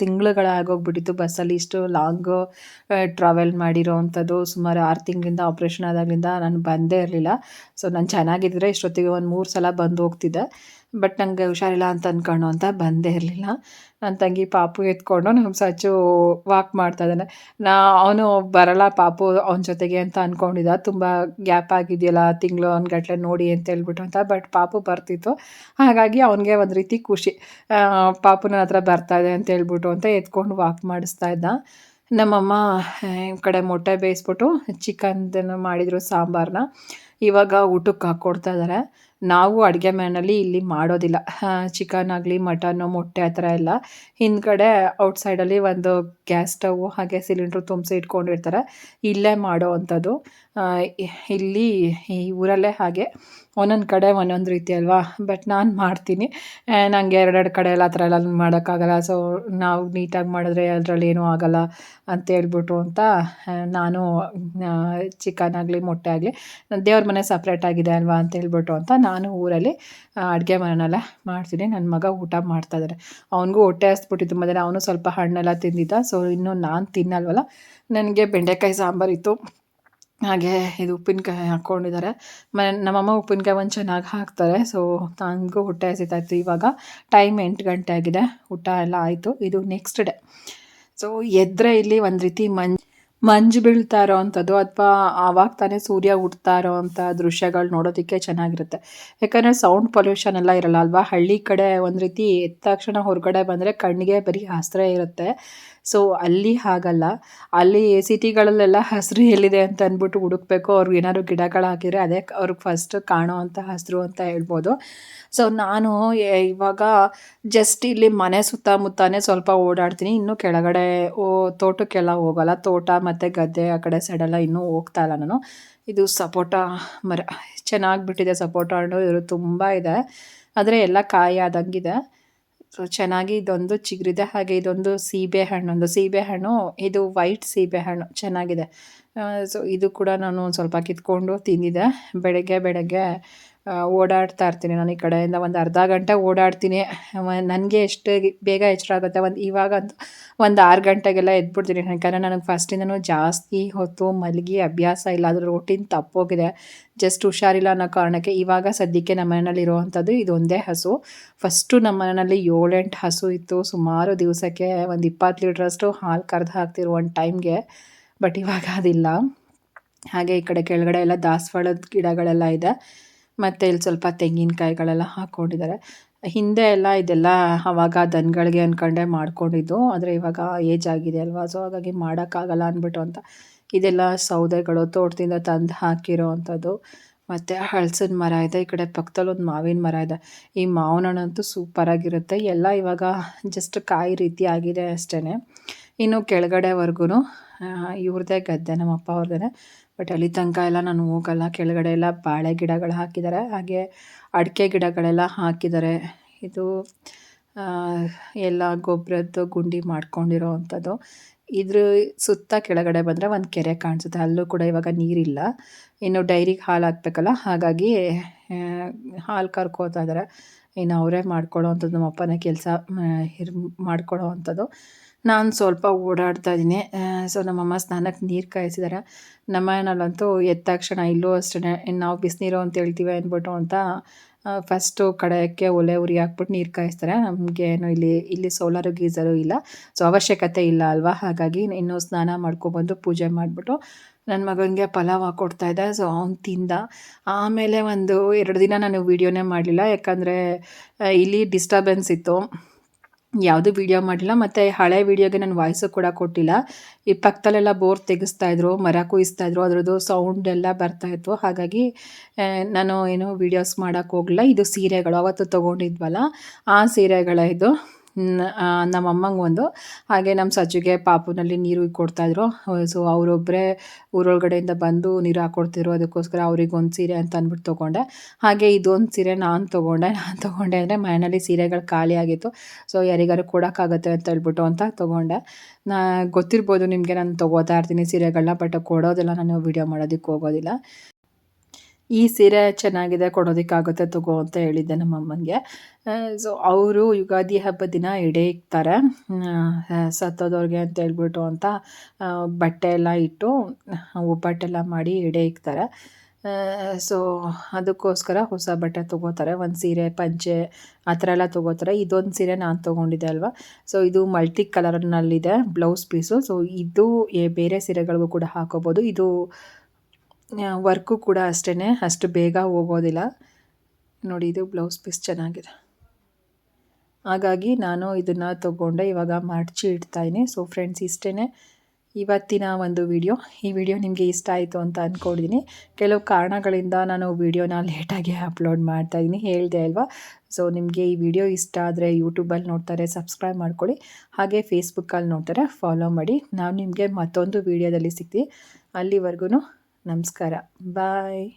ತಿಂಗಳುಗಳಾಗೋಗ್ಬಿಟ್ಟಿತ್ತು ಬಸ್ಸಲ್ಲಿ. ಇಷ್ಟು ಲಾಂಗು ಟ್ರಾವೆಲ್ ಮಾಡಿರೋ ಅಂಥದ್ದು ಸುಮಾರು ಆರು ತಿಂಗಳಿಂದ ಆಪ್ರೇಷನ್ ಆದಾಗಲಿಂದ ನಾನು ಬಂದೇ ಇರಲಿಲ್ಲ. ಸೊ ನಾನು ಚೆನ್ನಾಗಿದ್ದರೆ ಇಷ್ಟೊತ್ತಿಗೆ ಒಂದು ಮೂರು ಸಲ ಬಂದು ಹೋಗ್ತಿದ್ದೆ. ಬಟ್ ನನಗೆ ಹುಷಾರಿಲ್ಲ ಅಂತ ಅಂದ್ಕೊಂಡು ಅಂತ ಬಂದೇ ಇರಲಿಲ್ಲ. ನನ್ನ ತಂಗಿ ಪಾಪು ಎತ್ಕೊಂಡು ನಮ್ಮ ಸಚ್ಚು ವಾಕ್ ಮಾಡ್ತಾ ಇದ್ದಾನೆ. ನಾ, ಅವನು ಬರಲ್ಲ ಪಾಪು ಅವನ ಜೊತೆಗೆ ಅಂತ ಅಂದ್ಕೊಂಡಿದ್ದ ತುಂಬ ಗ್ಯಾಪ್ ಆಗಿದೆಯಲ್ಲ, ತಿಂಗಳು ಅವನಗಟ್ಲೆ ನೋಡಿ ಅಂತ ಹೇಳ್ಬಿಟ್ಟು ಅಂತ ಬಟ್ ಪಾಪು ಬರ್ತಿತ್ತು. ಹಾಗಾಗಿ ಅವನಿಗೆ ಒಂದು ರೀತಿ ಖುಷಿ. ಪಾಪು ನನ್ನ ಹತ್ರ ಬರ್ತಾ ಇದೆ ಅಂತ ಹೇಳ್ಬಿಟ್ಟು ಅಂತ ಎತ್ಕೊಂಡು ವಾಕ್ ಮಾಡಿಸ್ತಾ ಇದ್ದ. ನಮ್ಮಮ್ಮ ಕಡೆ ಮೊಟ್ಟೆ ಬೇಯಿಸ್ಬಿಟ್ಟು ಚಿಕನ್ದನ್ನು ಮಾಡಿದರು ಸಾಂಬಾರನ್ನ ಇವಾಗ ಊಟಕ್ಕೆ ಹಾಕ್ಕೊಡ್ತಾ ಇದ್ದಾರೆ ನಾವು ಅಡುಗೆ ಮನೆಯಲ್ಲಿ ಇಲ್ಲಿ ಮಾಡೋದಿಲ್ಲ. ಚಿಕನ್ ಆಗಲಿ ಮಟನ್ನು ಮೊಟ್ಟೆ ಆ ಥರ ಎಲ್ಲ. ಹಿಂದ್ಗಡೆ ಔಟ್ಸೈಡಲ್ಲಿ ಒಂದು ಗ್ಯಾಸ್ ಸ್ಟವ್ ಹಾಗೆ ಸಿಲಿಂಡ್ರು ತುಂಬಿಸಿ ಇಟ್ಕೊಂಡಿರ್ತಾರೆ. ಇಲ್ಲೇ ಮಾಡೋ ಅಂಥದ್ದು. ಇಲ್ಲಿ ಈ ಊರಲ್ಲೇ ಹಾಗೆ ಒಂದೊಂದು ಕಡೆ ಒಂದೊಂದು ರೀತಿ ಅಲ್ವಾ? ಬಟ್ ನಾನು ಮಾಡ್ತೀನಿ. ನನಗೆ ಎರಡೆರಡು ಕಡೆ ಎಲ್ಲ ಆ ಥರ ಎಲ್ಲ ಮಾಡೋಕ್ಕಾಗಲ್ಲ. ಸೊ ನಾವು ನೀಟಾಗಿ ಮಾಡಿದ್ರೆ ಅದರಲ್ಲಿ ಏನೂ ಆಗಲ್ಲ ಅಂತ ಹೇಳ್ಬಿಟ್ಟು ಅಂತ ನಾನು ಚಿಕನ್ ಆಗಲಿ, ಮೊಟ್ಟೆ ಆಗಲಿ, ದೇವ್ರ ಮನೆ ಸಪ್ರೇಟ್ ಆಗಿದೆ ಅಲ್ವಾ ಅಂತ ಹೇಳ್ಬಿಟ್ಟು ಅಂತ ನಾನು ಊರಲ್ಲಿ ಅಡುಗೆ ಮನೆಯೆಲ್ಲ ಮಾಡ್ತೀನಿ. ನನ್ನ ಮಗ ಊಟ ಮಾಡ್ತಾ ಇದ್ದಾರೆ ಅವನಿಗೂ ಹೊಟ್ಟೆ ಹಸ್ಬಿಟ್ಟಿದ್ದು ಮೊದಲೇ. ಅವನು ಸ್ವಲ್ಪ ಹಣ್ಣೆಲ್ಲ ತಿಂದಿದ್ದ. ಸೊ ಇನ್ನು ನಾನು ತಿನ್ನಲ್ವಲ್ಲ. ನನಗೆ ಬೆಂಡೆಕಾಯಿ ಸಾಂಬಾರಿತ್ತು ಹಾಗೆ ಇದು ಉಪ್ಪಿನಕಾಯಿ ಹಾಕ್ಕೊಂಡಿದ್ದಾರೆ. ಮನೆ, ನಮ್ಮಮ್ಮ ಉಪ್ಪಿನಕಾಯಿ ಒಂದು ಚೆನ್ನಾಗಿ ಹಾಕ್ತಾರೆ. ಸೊ ನನಗೂ ಹೊಟ್ಟೆ ಹಸಿತಾ ಇತ್ತು. ಇವಾಗ ಟೈಮ್ ಎಂಟು ಗಂಟೆ ಆಗಿದೆ. ಊಟ ಎಲ್ಲ ಆಯಿತು. ಇದು ನೆಕ್ಸ್ಟ್ ಡೇ ಸೊ ಎದ್ರೆ ಇಲ್ಲಿ ಒಂದು ರೀತಿ ಮಂಜು ಮಂಜು ಬೀಳ್ತಾ ಇರೋ ಅಂಥದ್ದು ಅಥವಾ ಆವಾಗ ತಾನೇ ಸೂರ್ಯ ಹುಟ್ತಾ ಇರೋ ಅಂಥ ದೃಶ್ಯಗಳು ನೋಡೋದಕ್ಕೆ ಚೆನ್ನಾಗಿರುತ್ತೆ. ಯಾಕಂದರೆ ಸೌಂಡ್ ಪೊಲ್ಯೂಷನ್ ಎಲ್ಲ ಇರಲ್ಲ ಅಲ್ವಾ? ಹಳ್ಳಿ ಕಡೆ ಒಂದು ರೀತಿ ಎದ್ದ ತಕ್ಷಣ ಹೊರಗಡೆ ಬಂದರೆ ಕಣ್ಣಿಗೆ ಬರೀ ಹಸಿರೇ ಇರುತ್ತೆ. ಸೊ ಅಲ್ಲಿ ಹಾಗಲ್ಲ. ಅಲ್ಲಿ ಸಿಟಿಗಳಲ್ಲೆಲ್ಲ ಹಸಿರು ಎಲ್ಲಿದೆ ಅಂತ ಅಂದ್ಬಿಟ್ಟು ಹುಡುಕ್ಬೇಕು. ಅವ್ರಿಗೆ ಏನಾದ್ರು ಗಿಡಗಳು ಹಾಕಿದರೆ ಅದೇ ಅವ್ರಿಗೆ ಫಸ್ಟ್ ಕಾಣೋ ಅಂಥ ಹಸಿರು ಅಂತ ಹೇಳ್ಬೋದು. ಸೊ ನಾನು ಇವಾಗ ಜಸ್ಟ್ ಇಲ್ಲಿ ಮನೆ ಸುತ್ತಮುತ್ತನೇ ಸ್ವಲ್ಪ ಓಡಾಡ್ತೀನಿ. ಇನ್ನೂ ಕೆಳಗಡೆ ಓ, ತೋಟಕ್ಕೆಲ್ಲ ಹೋಗಲ್ಲ. ತೋಟ ಮತ್ತು ಗದ್ದೆ ಆ ಕಡೆ ಸೈಡೆಲ್ಲ ಇನ್ನೂ ಹೋಗ್ತಾ ಇಲ್ಲ ನಾನು. ಇದು ಸಪೋಟ ಮರ. ಚೆನ್ನಾಗಿ ಬಿಟ್ಟಿದೆ ಸಪೋಟ ಹಣ್ಣು. ಇವರು ತುಂಬ ಇದೆ. ಆದರೆ ಎಲ್ಲ ಕಾಯಿ ಆದಂಗಿದೆ. ಸೊ ಚೆನ್ನಾಗಿ ಇದೊಂದು ಚಿಗುರಿದೆ, ಹಾಗೆ ಇದೊಂದು ಸೀಬೆ ಹಣ್ಣೊಂದು ಸೀಬೆ ಹಣ್ಣು, ಇದು ವೈಟ್ ಸೀಬೆ ಹಣ್ಣು, ಚೆನ್ನಾಗಿದೆ. ಸೊ ಇದು ಕೂಡ ನಾನು ಒಂದು ಸ್ವಲ್ಪ ಕಿತ್ಕೊಂಡು ತಿಂದಿದ್ದೆ. ಬೆಳಗ್ಗೆ ಬೆಳಗ್ಗೆ ಓಡಾಡ್ತಾ ಇರ್ತೀನಿ. ನಾನು ಈ ಕಡೆಯಿಂದ ಒಂದು ಅರ್ಧ ಗಂಟೆ ಓಡಾಡ್ತೀನಿ. ನನಗೆ ಎಷ್ಟು ಬೇಗ ಎಚ್ಚರ ಆಗುತ್ತೆ ಒಂದು ಇವಾಗ ಒಂದು ಆರು ಗಂಟೆಗೆಲ್ಲ ಎದ್ಬಿಡ್ತೀನಿ. ಯಾಕಂದರೆ ನನಗೆ ಫಸ್ಟಿಂದನೂ ಜಾಸ್ತಿ ಹೊತ್ತು ಮಲಗಿ ಅಭ್ಯಾಸ ಇಲ್ಲ. ಅದ್ರ ರೂಟೀನ್ ತಪ್ಪೋಗಿದೆ. ಜಸ್ಟ್ ಹುಷಾರಿಲ್ಲ ಅನ್ನೋ ಕಾರಣಕ್ಕೆ ಇವಾಗ ಸದ್ಯಕ್ಕೆ ನಮ್ಮ ಮನೆಯಲ್ಲಿ ಇರುವಂಥದ್ದು ಇದೊಂದೇ ಹಸು. ಫಸ್ಟು ನಮ್ಮ ಮನೆಯಲ್ಲಿ ಏಳೆಂಟು ಹಸು ಇತ್ತು. ಸುಮಾರು ದಿವಸಕ್ಕೆ ಒಂದು ಇಪ್ಪತ್ತು ಲೀಟ್ರಷ್ಟು ಹಾಲು ಕರೆದು ಹಾಕ್ತಿರೋ ಒಂದು ಟೈಮ್ಗೆ ಬಟ್ ಇವಾಗ ಅದಿಲ್ಲ. ಹಾಗೆ ಈ ಕಡೆ ಕೆಳಗಡೆ ಎಲ್ಲ ದಾಸವಾಳದ ಗಿಡಗಳೆಲ್ಲ ಇದೆ. ಮತ್ತು ಇಲ್ಲಿ ಸ್ವಲ್ಪ ತೆಂಗಿನಕಾಯಿಗಳೆಲ್ಲ ಹಾಕ್ಕೊಂಡಿದ್ದಾರೆ ಹಿಂದೆ ಎಲ್ಲ ಇದೆಲ್ಲ ಆವಾಗ ದನಗಳಿಗೆ ಅಂದ್ಕೊಂಡೆ ಮಾಡ್ಕೊಂಡಿದ್ದು, ಆದರೆ ಇವಾಗ ಏಜ್ ಆಗಿದೆ ಅಲ್ವಾ? ಸೊ ಹಾಗಾಗಿ ಮಾಡೋಕ್ಕಾಗಲ್ಲ ಅಂದ್ಬಿಟ್ಟು ಅಂತ. ಇದೆಲ್ಲ ಸೌದೆಗಳು ತೋಟದಿಂದ ತಂದು ಹಾಕಿರೋ ಅಂಥದ್ದು. ಮತ್ತು ಹಳಸಿನ ಮರ ಇದೆ, ಈ ಕಡೆ ಪಕ್ಕದಲ್ಲಿ ಒಂದು ಮಾವಿನ ಮರ ಇದೆ. ಈ ಮಾವಿನ ಹಣ್ಣಂತೂ ಸೂಪರಾಗಿರುತ್ತೆ ಎಲ್ಲ ಇವಾಗ ಜಸ್ಟ್ ಕಾಯಿ ರೀತಿ ಆಗಿದೆ ಅಷ್ಟೇ ಇನ್ನು ಕೆಳಗಡೆವರೆಗೂ ಇವ್ರದ್ದೇ ಗದ್ದೆ ನಮ್ಮ ಅಪ್ಪ ಅವ್ರದ್ದೇ ಬಟ್ ಅಲ್ಲಿ ತನಕ ಎಲ್ಲ ನಾನು ಹೋಗಲ್ಲ. ಕೆಳಗಡೆ ಎಲ್ಲ ಬಾಳೆ ಗಿಡಗಳು ಹಾಕಿದ್ದಾರೆ. ಹಾಗೆ ಅಡಿಕೆ ಗಿಡಗಳೆಲ್ಲ ಹಾಕಿದ್ದಾರೆ. ಇದು ಎಲ್ಲ ಗೊಬ್ಬರದ್ದು ಗುಂಡಿ ಮಾಡ್ಕೊಂಡಿರೋ ಅಂಥದ್ದು. ಇದ್ರ ಸುತ್ತ ಕೆಳಗಡೆ ಬಂದರೆ ಒಂದು ಕೆರೆ ಕಾಣಿಸುತ್ತೆ. ಅಲ್ಲೂ ಕೂಡ ಇವಾಗ ನೀರಿಲ್ಲ. ಇನ್ನು ಡೈರಿಗೆ ಹಾಲು ಹಾಕ್ಬೇಕಲ್ಲ? ಹಾಗಾಗಿ ಹಾಲು ಕರ್ಕೋತಾ ಇದ್ದಾರೆ. ಇನ್ನು ಅವರೇ ಮಾಡ್ಕೊಳ್ಳೋ ಅಂಥದ್ದು, ನಮ್ಮ ಅಪ್ಪನೇ ಕೆಲಸ ಇರ್ ಮಾಡ್ಕೊಳ್ಳೋ ಅಂಥದ್ದು. ನಾನು ಸ್ವಲ್ಪ ಓಡಾಡ್ತಾ ಇದ್ದೀನಿ ಸೊ ನಮ್ಮಮ್ಮ ಸ್ನಾನಕ್ಕೆ ನೀರು ಕಾಯಿಸಿದ್ದಾರೆ ನಮ್ಮ ಮನೆಯಲ್ಲಂತೂ ಎದ್ದ ತಕ್ಷಣ ಇಲ್ಲೂ ಅಷ್ಟೇ ನಾವು ಬಿಸಿನೀರು ಅಂತ ಹೇಳ್ತೀವಿ ಅಂದ್ಬಿಟ್ಟು ಅಂತ ಫಸ್ಟು ಕಡಾಯಕ್ಕೆ ಒಲೆ ಉರಿ ಹಾಕ್ಬಿಟ್ಟು ನೀರು ಕಾಯಿಸ್ತಾರೆ. ನಮಗೆ ಏನು ಇಲ್ಲಿ ಇಲ್ಲಿ ಸೋಲಾರು ಗೀಸರು ಇಲ್ಲ. ಸೊ ಅವಶ್ಯಕತೆ ಇಲ್ಲ ಅಲ್ವಾ? ಹಾಗಾಗಿ ಇನ್ನು ಸ್ನಾನ ಮಾಡ್ಕೊಬಂದು ಪೂಜೆ ಮಾಡಿಬಿಟ್ಟು ನನ್ನ ಮಗನಿಗೆ ಪಲಾವ್ ಹಾಕ್ಕೊಡ್ತಾ ಇದ್ದೆ. ಸೊ ಅವ್ನು ತಿಂದ. ಆಮೇಲೆ ಒಂದು ಎರಡು ದಿನ ನಾನು ವೀಡಿಯೋನೇ ಮಾಡಲಿಲ್ಲ. ಯಾಕಂದರೆ ಇಲ್ಲಿ ಡಿಸ್ಟರ್ಬೆನ್ಸ್ ಇತ್ತು. ಯಾವುದೂ ವೀಡಿಯೋ ಮಾಡಿಲ್ಲ ಮತ್ತು ಹಳೆ ವೀಡಿಯೋಗೆ ನಾನು ವಾಯ್ಸು ಕೂಡ ಕೊಟ್ಟಿಲ್ಲ. ಈ ಪಕ್ಕದಲ್ಲೆಲ್ಲ ಬೋರ್ ತೆಗೆಸ್ತಾ ಇದ್ರು, ಮರ ಕುಯಿಸ್ತಾ ಇದ್ರು, ಅದರದ್ದು ಸೌಂಡ್ ಎಲ್ಲ ಬರ್ತಾ ಇತ್ತು. ಹಾಗಾಗಿ ನಾನು ಏನು ವೀಡಿಯೋಸ್ ಮಾಡೋಕ್ಕೆ ಹೋಗಲಿಲ್ಲ. ಇದು ಸೀರೆಗಳು, ಅವತ್ತು ತೊಗೊಂಡಿದ್ವಲ್ಲ, ಆ ಸೀರೆಗಳ ಇದು. ನಮ್ಮ ಅಮ್ಮಂಗೆ ಒಂದು. ಹಾಗೆ ನಮ್ಮ ಸಜ್ಜಿಗೆ ಪಾಪುನಲ್ಲಿ ನೀರು ಕೊಡ್ತಾಯಿದ್ರು ಸೊ ಅವರೊಬ್ಬರೇ ಊರೊಳಗಡೆಯಿಂದ ಬಂದು ನೀರು ಹಾಕ್ಕೊಡ್ತಿದ್ರು ಅದಕ್ಕೋಸ್ಕರ ಅವ್ರಿಗೆ ಒಂದು ಸೀರೆ ಅಂತ ಅಂದ್ಬಿಟ್ಟು ತೊಗೊಂಡೆ. ಹಾಗೆ ಇದೊಂದು ಸೀರೆ ನಾನು ತೊಗೊಂಡೆ. ನಾನು ತೊಗೊಂಡೆ ಅಂದರೆ ಮನೆಯಲ್ಲಿ ಸೀರೆಗಳು ಖಾಲಿ ಆಗಿತ್ತು. ಸೊ ಯಾರಿಗಾರು ಕೊಡೋಕ್ಕಾಗತ್ತೆ ಅಂತ ಹೇಳ್ಬಿಟ್ಟು ಅಂತ ತೊಗೊಂಡೆ. ನಾ, ಗೊತ್ತಿರ್ಬೋದು ನಿಮಗೆ ನಾನು ತೊಗೋತಾ ಇರ್ತೀನಿ ಸೀರೆಗಳನ್ನ ಬಟ್ ಕೊಡೋದಿಲ್ಲ. ನಾನು ವಿಡಿಯೋ ಮಾಡೋದಕ್ಕೆ ಹೋಗೋದಿಲ್ಲ. ಈ ಸೀರೆ ಚೆನ್ನಾಗಿದೆ, ಕೊಡೋದಕ್ಕಾಗುತ್ತೆ ತಗೋ ಅಂತ ಹೇಳಿದ್ದೆ ನಮ್ಮ ಅಮ್ಮನಿಗೆ. ಸೊ ಅವರು ಯುಗಾದಿ ಹಬ್ಬದ ದಿನ ಎಡೆ ಇಕ್ತಾರೆ. ಸತ್ತೋದವ್ರಿಗೆ ಅಂತ ಹೇಳ್ಬಿಟ್ಟು ಅಂತ ಬಟ್ಟೆ ಎಲ್ಲ ಇಟ್ಟು ಒಬ್ಬಟ್ಟೆಲ್ಲ ಮಾಡಿ ಎಡೆ ಇಕ್ತಾರೆ. ಸೊ ಅದಕ್ಕೋಸ್ಕರ ಹೊಸ ಬಟ್ಟೆ ತೊಗೋತಾರೆ. ಒಂದು ಸೀರೆ, ಪಂಚೆ, ಆ ಥರ ಎಲ್ಲ ತೊಗೋತಾರೆ. ಇದೊಂದು ಸೀರೆ ನಾನು ತೊಗೊಂಡಿದ್ದೆ ಅಲ್ವಾ? ಸೊ ಇದು ಮಲ್ಟಿ ಕಲರ್ನಲ್ಲಿದೆ ಬ್ಲೌಸ್ ಪೀಸು. ಸೊ ಇದು ಬೇರೆ ಸೀರೆಗಳಿಗೂ ಕೂಡ ಹಾಕೋಬೋದು. ಇದು ವರ್ಕು ಕೂಡ ಅಷ್ಟೇ ಅಷ್ಟು ಬೇಗ ಹೋಗೋದಿಲ್ಲ. ನೋಡಿ, ಇದು ಬ್ಲೌಸ್ ಪೀಸ್ ಚೆನ್ನಾಗಿದೆ. ಹಾಗಾಗಿ ನಾನು ಇದನ್ನು ತೊಗೊಂಡೆ, ಇವಾಗ ಮಡಚಿ ಇಡ್ತಾಯಿನಿ ಸೊ ಫ್ರೆಂಡ್ಸ್ ಇಷ್ಟೇ ಇವತ್ತಿನ ಒಂದು ವಿಡಿಯೋ ಈ ವಿಡಿಯೋ ನಿಮಗೆ ಇಷ್ಟ ಆಯಿತು ಅಂತ ಅಂದ್ಕೊಂಡಿದ್ದೀನಿ ಕೆಲವು ಕಾರಣಗಳಿಂದ ನಾನು ವಿಡಿಯೋನ ಲೇಟಾಗಿ ಅಪ್ಲೋಡ್ ಮಾಡ್ತಾಯಿದ್ದೀನಿ ಹೇಳಿದೆ ಅಲ್ವಾ? ಸೊ ನಿಮಗೆ ಈ ವಿಡಿಯೋ ಇಷ್ಟ ಆದರೆ ಯೂಟ್ಯೂಬಲ್ಲಿ ನೋಡ್ತಾರೆ ಸಬ್ಸ್ಕ್ರೈಬ್ ಮಾಡ್ಕೊಳ್ಳಿ. ಹಾಗೆ ಫೇಸ್ಬುಕ್ಕಲ್ಲಿ ನೋಡ್ತಾರೆ ಫಾಲೋ ಮಾಡಿ. ನಾವು ನಿಮಗೆ ಮತ್ತೊಂದು ವಿಡಿಯೋದಲ್ಲಿ ಸಿಗ್ತೀವಿ ಅಲ್ಲಿವರೆಗೂ ನಮಸ್ಕಾರ. ಬಾಯ್.